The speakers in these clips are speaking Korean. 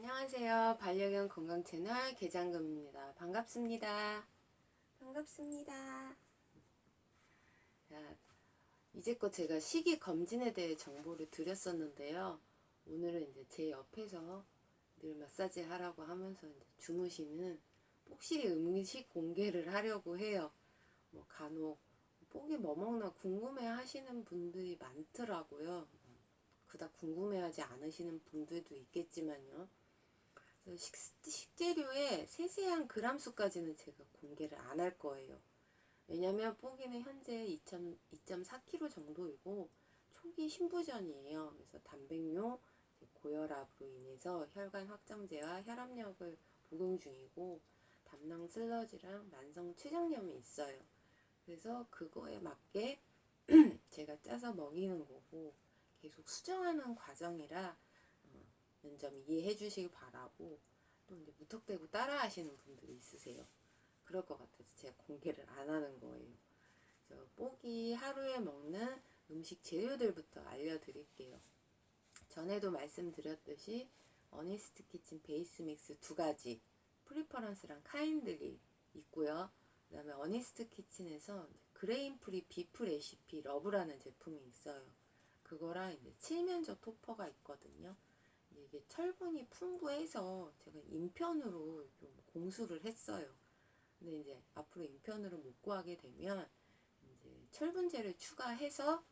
안녕하세요. 반려견 건강 채널 개장금입니다. 반갑습니다. 반갑습니다. 자, 이제껏 제가 식이 검진에 대해 정보를 드렸었는데요. 오늘은 이제 제 옆에서 늘 마사지 하라고 하면서 주무시는 뽁실이 음식 공개를 하려고 해요. 뭐 간혹 뽁이 뭐 먹나 궁금해 하시는 분들이 많더라고요. 그닥 궁금해하지 않으시는 분들도 있겠지만요. 식, 식재료의 세세한 그람 수까지는 제가 공개를 안 할 거예요. 왜냐면 뽀기는 현재 2.4kg 정도이고 초기 신부전이에요. 그래서 단백뇨 고혈압으로 인해서 혈관 확장제와 혈압약을 복용 중이고 담낭 슬러지랑 만성 췌장염이 있어요. 그래서 그거에 맞게 제가 짜서 먹이는 거고 계속 수정하는 과정이라 점 이해해 주시기 바라고 또 이제 무턱대고 따라 하시는 분들이 있으세요. 그럴 것 같아서 제가 공개를 안 하는 거예요. 그래서 뽀기 하루에 먹는 음식 재료들부터 알려드릴게요. 전에도 말씀드렸듯이 어니스트 키친 베이스 믹스 두 가지 프리퍼런스랑 카인들이 있고요. 그 다음에 어니스트 키친에서 그레인 프리 비프 레시피 러브라는 제품이 있어요. 그거랑 이제 칠면조 토퍼가 있거든요. 이게 철분이 풍부해서 제가 인편으로 좀 공수를 했어요. 근데 이제 앞으로 인편으로 못 구하게 되면 이제 철분제를 추가해서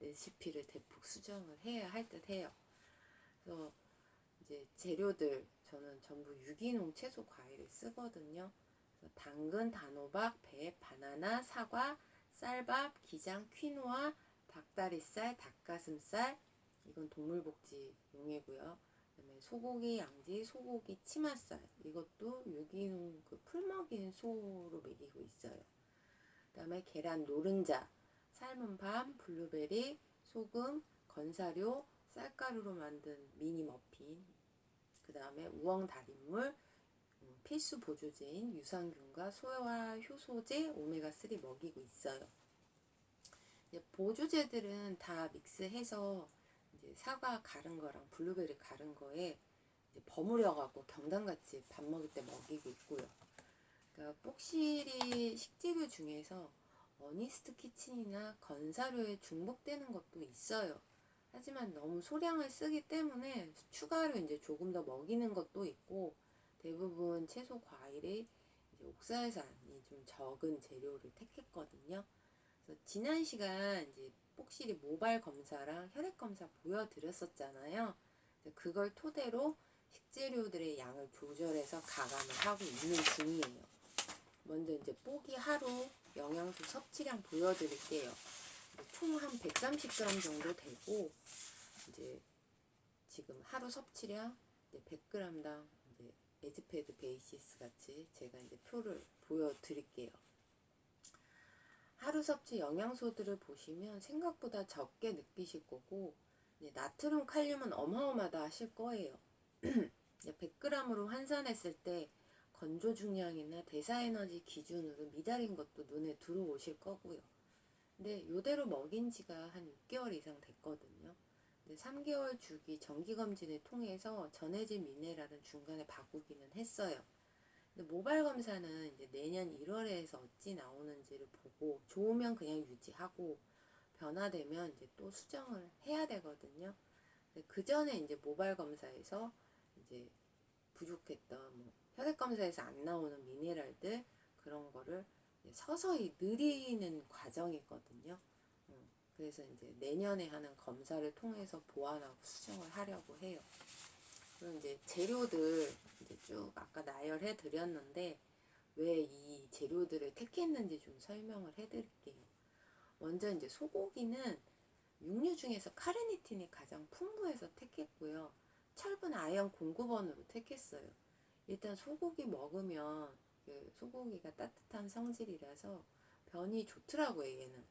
레시피를 대폭 수정을 해야 할 듯 해요. 그래서 이제 재료들 저는 전부 유기농 채소 과일을 쓰거든요. 당근, 단호박, 배, 바나나, 사과, 쌀밥, 기장, 퀴노아, 닭다리살, 닭가슴살, 이건 동물복지용이고요. 그다음에 소고기, 양지, 소고기, 치맛살, 이것도 유기농 그 풀먹인 소로 먹이고 있어요. 그다음에 계란 노른자, 삶은 밤, 블루베리, 소금, 건사료, 쌀가루로 만든 미니 머핀, 그 다음에 우엉 달인물, 음, 필수 보조제인 유산균과 소화 효소제, 오메가3 먹이고 있어요. 보조제들은 다 믹스해서 사과 가른 거랑 블루베리 가른 거에 이제 버무려 갖고 경단같이 밥 먹을 때 먹이고 있고요. 그러니까 뽁실이 식재료 중에서 어니스트 키친이나 건사료에 중복되는 것도 있어요. 하지만 너무 소량을 쓰기 때문에 추가로 이제 조금 더 먹이는 것도 있고 대부분 채소 과일이 옥살산이 좀 적은 재료를 택했거든요. 그래서 지난 시간 이제 뽁실이 모발 검사랑 혈액 검사 보여드렸었잖아요. 그걸 토대로 식재료들의 양을 조절해서 가감을 하고 있는 중이에요. 먼저 이제 뽀기 하루 영양소 섭취량 보여드릴게요. 총 한 130g 정도 되고 이제 지금 하루 섭취량 100g당 이제 에즈패드 베이시스 같이 제가 이제 표를 보여드릴게요. 하루 섭취 영양소들을 보시면 생각보다 적게 느끼실 거고 나트륨, 칼륨은 어마어마하다 하실 거예요. 100g으로 환산했을 때 건조 중량이나 대사 에너지 기준으로 미달인 것도 눈에 들어오실 거고요. 근데 요대로 먹인 지가 한 6개월 이상 됐거든요. 근데 3개월 주기 정기 검진을 통해서 전해진 미네랄은 중간에 바꾸기는 했어요. 근데 모발 검사는 이제 내년 1월에서 어찌 나오는지를 보고 좋으면 그냥 유지하고 변화되면 이제 또 수정을 해야 되거든요. 그 전에 이제 모발 검사에서 이제 부족했던 뭐 혈액 검사에서 안 나오는 미네랄들 그런 거를 서서히 느리는 과정이거든요. 음, 그래서 이제 내년에 하는 검사를 통해서 보완하고 수정을 하려고 해요. 그리고 이제 재료들 이제 쭉 아까 나열해 드렸는데 왜 이 재료들을 택했는지 좀 설명을 해 드릴게요. 먼저 이제 소고기는 육류 중에서 카르니틴이 가장 풍부해서 택했고요. 철분 아연 공급원으로 택했어요. 일단 소고기 먹으면 그 소고기가 따뜻한 성질이라서 변이 좋더라고요, 얘는.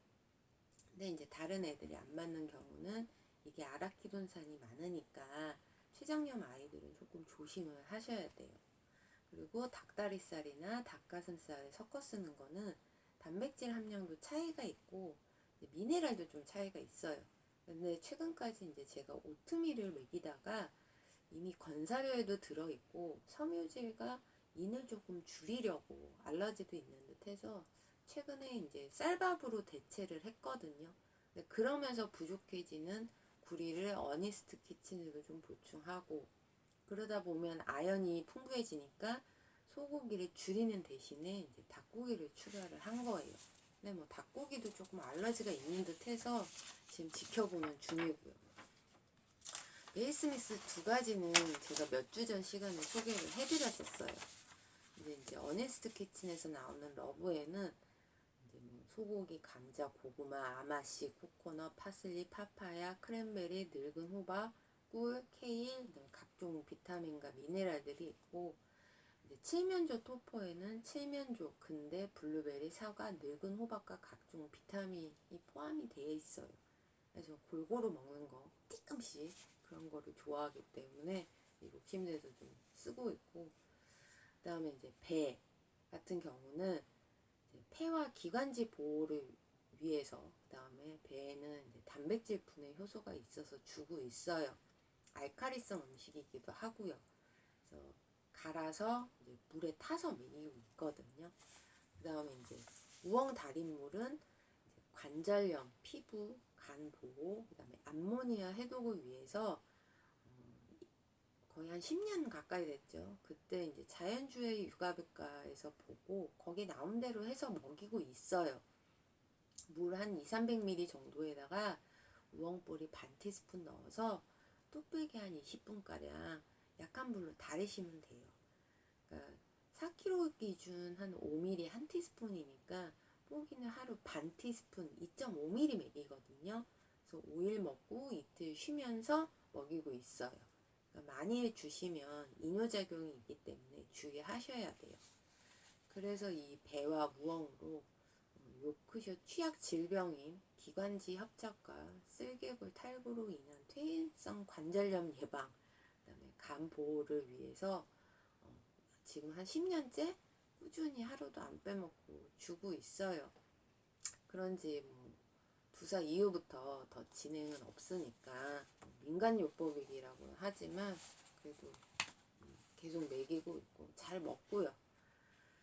근데 이제 다른 애들이 안 맞는 경우는 이게 아라키돈산이 많으니까 췌장염 아이들은 조금 조심을 하셔야 돼요. 그리고 닭다리살이나 닭가슴살을 섞어 쓰는 거는 단백질 함량도 차이가 있고 미네랄도 좀 차이가 있어요. 근데 최근까지 이제 제가 오트밀을 먹이다가 이미 건사료에도 들어있고 섬유질과 인을 조금 줄이려고 알러지도 있는 듯 해서 최근에 이제 쌀밥으로 대체를 했거든요. 그러면서 부족해지는 구리를 어니스트 키친에도 좀 보충하고 그러다 보면 아연이 풍부해지니까 소고기를 줄이는 대신에 이제 닭고기를 추가를 한 거예요. 근데 뭐 닭고기도 조금 알러지가 있는 듯 해서 지금 지켜보는 중이고요. 베이스미스 두 가지는 제가 몇 주 전 시간에 소개를 해드렸었어요. 근데 이제 어네스트 키친에서 나오는 러브에는 소고기, 감자, 고구마, 아마씨, 코코넛, 파슬리, 파파야, 크랜베리, 늙은 호박, 꿀, 케일, 등 각종 비타민과 미네랄들이 있고 칠면조 토퍼에는 칠면조, 근대, 블루베리, 사과, 늙은 호박과 각종 비타민이 포함이 되어 있어요. 그래서 골고루 먹는 거 조금씩 그런 거를 좋아하기 때문에 욕심내도 좀 쓰고 있고 그 다음에 이제 배 같은 경우는 폐와 기관지 보호를 위해서 그 다음에 배에는 이제 단백질 분해 효소가 있어서 주고 있어요. 알카리성 음식이기도 하고요. 그래서 갈아서 물에 타서 먹이고 있거든요. 그 다음에 이제 우엉 달인물은 관절염, 피부, 간 보호, 그 다음에 암모니아 해독을 위해서 어, 거의 한 10년 가까이 됐죠. 그때 이제 자연주의 육아백과에서 보고 거기 나온 대로 해서 먹이고 있어요. 물 한 2, 300ml 정도에다가 우엉뿌리 반 티스푼 넣어서 뚝배기 한 20분가량 약한 불로 달이시면 돼요. 그러니까 4kg 기준 한 5ml 한 티스푼이니까 뽀기는 하루 반 티스푼 2.5ml 먹이거든요. 그래서 5일 먹고 이틀 쉬면서 먹이고 있어요. 그러니까 많이 주시면 이뇨작용이 있기 때문에 주의하셔야 돼요. 그래서 이 배와 무엉으로 어, 요크셔 취약 질병인 기관지 협착과 쓸개골 탈구로 인한 퇴행성 관절염 예방, 그다음에 간 보호를 위해서 어, 지금 한 10년째 꾸준히 하루도 안 빼먹고 주고 있어요. 그런지 뭐 두사 이후부터 더 진행은 없으니까 민간요법이라고 하지만 그래도 음, 계속 먹이고 있고 잘 먹고요.